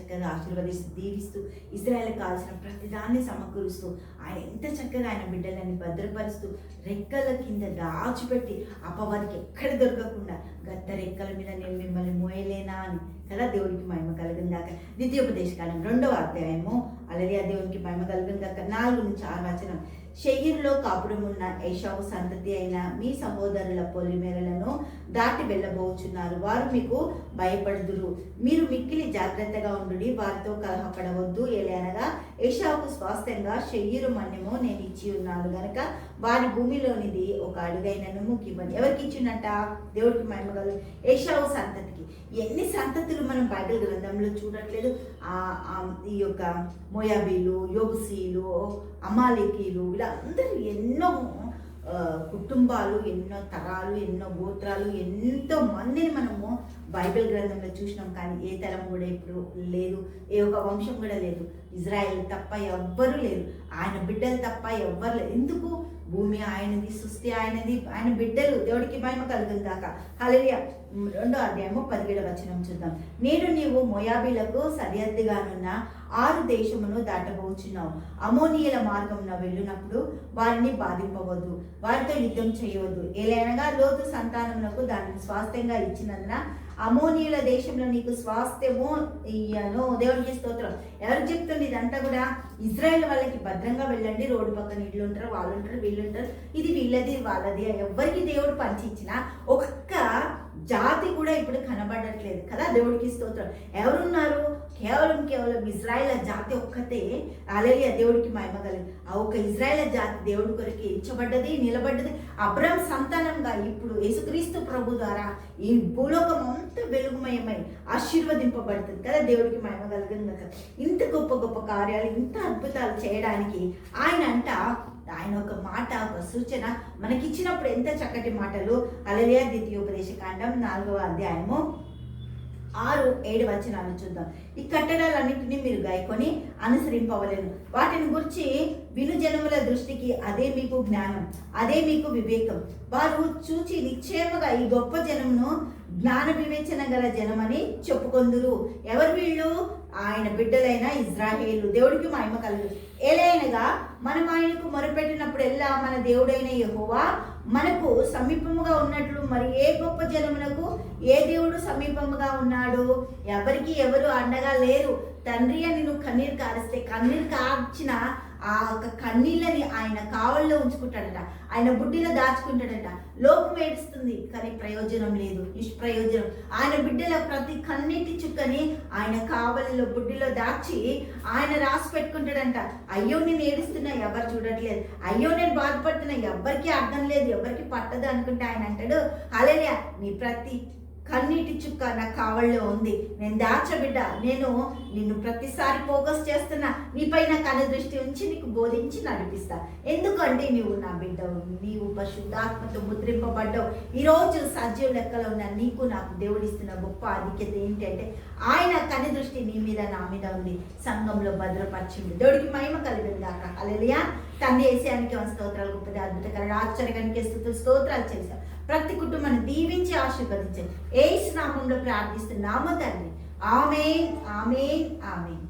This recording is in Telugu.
చక్కగా ఆశీర్వదిస్తూ దీవిస్తూ ఇజ్రాయల్ కావాల్సిన ప్రతిదాన్ని సమకూరుస్తూ ఆయన ఎంత చక్కగా ఆయన బిడ్డలని భద్రపరుస్తూ రెక్కల కింద దాచిపెట్టి అపవాదికి ఎక్కడ దొరకకుండా గత్త రెక్కల మీద నేను మిమ్మల్ని మోయలేనా అని కదా దేవుడికి మహిమ కలిగిందాక ద్వితీయోపదేశ కాలం రెండవ అధ్యాయము. అలాగే ఆ దేవునికి మహిమ కలిగిందాక నాలుగు నుంచి ఆరు వచనం. షెయ్యిర్లో కాపురమున్న ఏషావు సంతతి అయిన మీ సహోదరుల పొలిమేరలను దాటి వెళ్ళబోచున్నారు. వారు మీకు భయపడుదురు. మీరు మిక్కిలి జాగ్రత్తగా ఉండుడి. వారితో కలహపడవద్దు. ఏలనగా ఏషావుకు స్వాస్థ్యంగా షెయ్యిరు మన్యము నేను ఇచ్చి ఉన్నాను గనక వారి భూమిలోనిది ఒక అడుగైనను ముఖ్యమని. ఎవరికి ఇచ్చిందంట దేవుడికి మహిమగలు ఏషావు సంతతికి. ఎన్ని సంతతులు మనం బైబిల్ గ్రంథంలో చూడట్లేదు? ఈ యొక్క మోయాబీలు యోగుసీలు అమాలికీలు వీళ్ళందరూ ఎన్నో కుటుంబాలు ఎన్నో తరాలు ఎన్నో గోత్రాలు ఎంతో మందిని మనము బైబిల్ గ్రంథంలో చూసినాం కానీ ఏ తరం కూడా ఇప్పుడు లేదు ఏ ఒక వంశం కూడా లేదు. ఇజ్రాయెల్ తప్ప ఎవ్వరూ లేరు. ఆయన బిడ్డలు తప్ప ఎవ్వరు లేరు. ఎందుకు? భూమి ఆయనది సృష్టి ఆయనది ఆయన బిడ్డలు దేవుడికి మహిమ కలుగును దాకా హలరియా రెండో అధ్యాయము పదిహేడు వచనం చూద్దాం. నేను నీవు మొయాబీలకు సరిహద్దుగానున్న ఆరు దేశమును దాటబోచున్నావు. అమోనియల మార్గమున వెళ్ళినప్పుడు వారిని బాధింపవద్దు. వారితో యుద్ధం చేయవద్దు. ఏలైనగా లోతు సంతానమునకు దానిని స్వాస్థ్యంగా ఇచ్చినందున అమోనియుల దేశంలో నీకు స్వాస్థ్యము ఇయ్యను. దేవునికి స్తోత్రం. ఎవరు చెప్తుంది ఇదంతా కూడా? ఇజ్రాయెల్ వాళ్ళకి భద్రంగా వెళ్ళండి. రోడ్డు పక్కన ఇళ్ళు ఉంటారు వాళ్ళు ఉంటారు వీళ్ళు ఉంటారు. ఇది వీళ్ళది వాళ్ళది. ఎవరికి దేవుడు పంచిచ్చినా ఒక్క జాతి కూడా ఇప్పుడు కనబడట్లేదు కదా దేవుడికి స్తోత్రం. ఎవరున్నారు? కేవలం కేవలం ఇజ్రాయెల్ జాతి ఒక్కతే అలలియ దేవుడికి మహిమ ఆ ఒక్క ఇజ్రాయెల్ జాతి దేవుడి కొరకు ఎంచబడ్డది నిలబడ్డది. అబ్రహం సంతానంగా ఇప్పుడు యేసుక్రీస్తు ప్రభు ద్వారా ఈ భూలోకం అంతా వెలుగుమయమై ఆశీర్వదింపబడుతుంది కదా దేవుడికి మహిమ కలిగింది కదా. ఇంత గొప్ప గొప్ప కార్యాలు ఇంత అద్భుతాలు చేయడానికి ఆయన అంట ఆయన ఒక మాట ఒక సూచన మనకిచ్చినప్పుడు ఎంత చక్కటి మాటలు. అలలియా ద్వితీయోపదేశ కాండం నాలుగవ అధ్యాయము. ఆరు ఏడు వచనాలు చూద్దాం. ఈ కట్టడాలన్నింటినీ మీరు గాయకొని అనుసరింపవలేను. వాటిని గురించి విను జనముల దృష్టికి అదే మీకు జ్ఞానం అదే మీకు వివేకం. వారు చూచి నిశ్చయముగా ఈ గొప్ప జనమును జ్ఞాన వివేచన గల జనమని చెప్పుకొందురు. ఎవరు వీళ్ళు? ఆయన బిడ్డలైన ఇజ్రాయేలు. దేవుడికి మహిమ కలుగు. అయినగా మనం ఆయనకు మొరపెట్టినప్పుడెల్లా మన దేవుడైన యహోవా మనకు సమీపముగా ఉన్నట్లు మరి ఏ గొప్ప జనమునకు ఏ దేవుడు సమీపముగా ఉన్నాడు? ఎవరికి ఎవరు అండగా లేరు? తండ్రి అని నువ్వు కన్నీరు కారిస్తే కన్నీరు కార్చిన ఆ యొక్క కన్నీళ్ళని ఆయన కావల్లో ఉంచుకుంటాడట. ఆయన బుడ్డిలో దాచుకుంటాడట. లోకం ఏడుస్తుంది కానీ ప్రయోజనం లేదు నిష్ప్రయోజనం. ఆయన బిడ్డల ప్రతి కన్నీటి చుక్కని ఆయన కావలిలో బుడ్డిలో దాచి ఆయన రాసి పెట్టుకుంటాడంట. అయ్యో నేను ఏడుస్తున్నా ఎవరు చూడట్లేదు. అయ్యో నేను బాధపడుతున్నా ఎవరికి అర్థం లేదు ఎవరికి పట్టదు అనుకుంటే ఆయన అంటాడు అలలియా నీ ప్రతి కన్నీటి చుక్క నా కావల్లో ఉంది. నేను దాచబిడ్డ నేను నిన్ను ప్రతిసారి ఫోకస్ చేస్తున్నా. నీపై నా కళ్ళ దృష్టి ఉంచి నీకు బోధించి నడిపిస్తా. ఎందుకంటే నీవు నా బిడ్డవు నీవు పశుద్ధాత్మతో ముద్రింపబడ్డావు. ఈరోజు సజీవ లెక్కలో ఉన్న నీకు నాకు దేవుడిస్తున్న గొప్ప ఆధిక్యత ఏంటంటే ఆయన కని దృష్టి నీ మీద నా మీద ఉంది. సంఘంలో భద్రపరిచింది దేవుడికి మహిమ కలిగింది కాక అలలియా తండ్రి వేసేయానికి స్తోత్రాలు గొప్పది అద్భుతకర ఆశ్చర్యానికి స్థుతులు స్తోత్రాలు చేశాం ప్రతి కుటుంబాన్ని దీవించి ఆశీర్వదించండి ఏ నామంలో ప్రార్థిస్తున్నామో తండ్రి ఆమెన్ ఆమెన్ ఆమెన్